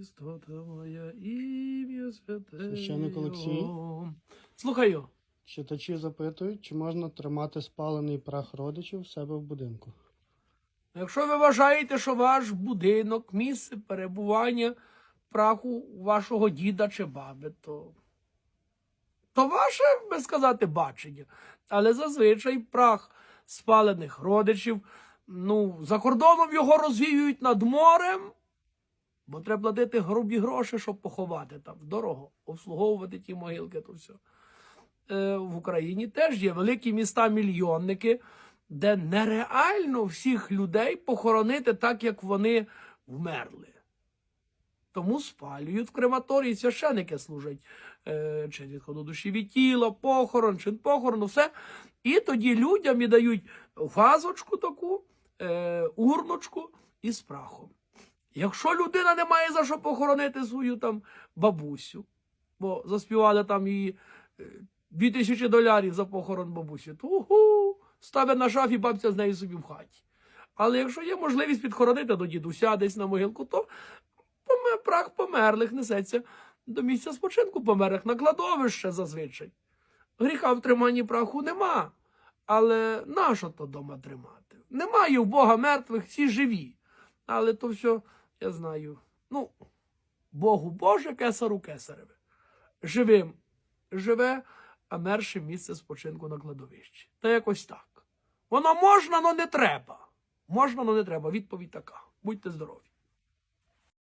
істота моя, ім'я святе. Священник Олексій? Слухаю. Читачі запитують, чи можна тримати спалений прах родичів в себе в будинку. Якщо ви вважаєте, що ваш будинок, місце перебування праху вашого діда чи баби, то, то ваше, би сказати, бачення. Але зазвичай прах спалених родичів, ну, за кордоном його розвіюють над морем, бо треба платити грубі гроші, щоб поховати там. Дорого обслуговувати ті могилки, то все. Е, в Україні теж є великі міста-мільйонники, де нереально всіх людей похоронити так, як вони вмерли. Тому спалюють в крематорії, священики служать е, чи відходу душі від тіла, похорон, чин похорону, все. І тоді людям і дають вазочку таку, е, урночку із прахом. Якщо людина не має за що похоронити свою там бабусю, бо заспівали там її е, 2000 долярів за похорон бабусі, то угу, ставить на шафі бабця з нею собі в хаті. Але якщо є можливість підхоронити до дідуся десь на могилку, то прах померлих несеться до місця спочинку померлих на кладовище зазвичай. Гріха в триманні праху нема. Але нащо то дома тримати? Немає в Бога мертвих, всі живі. Але то все, я знаю. Ну, Богу Боже, кесару кесареве. Живим живе, а мерше місце спочинку на кладовищі. Та якось так. Воно можна, але не треба. Можна, але не треба. Відповідь така. Будьте здорові.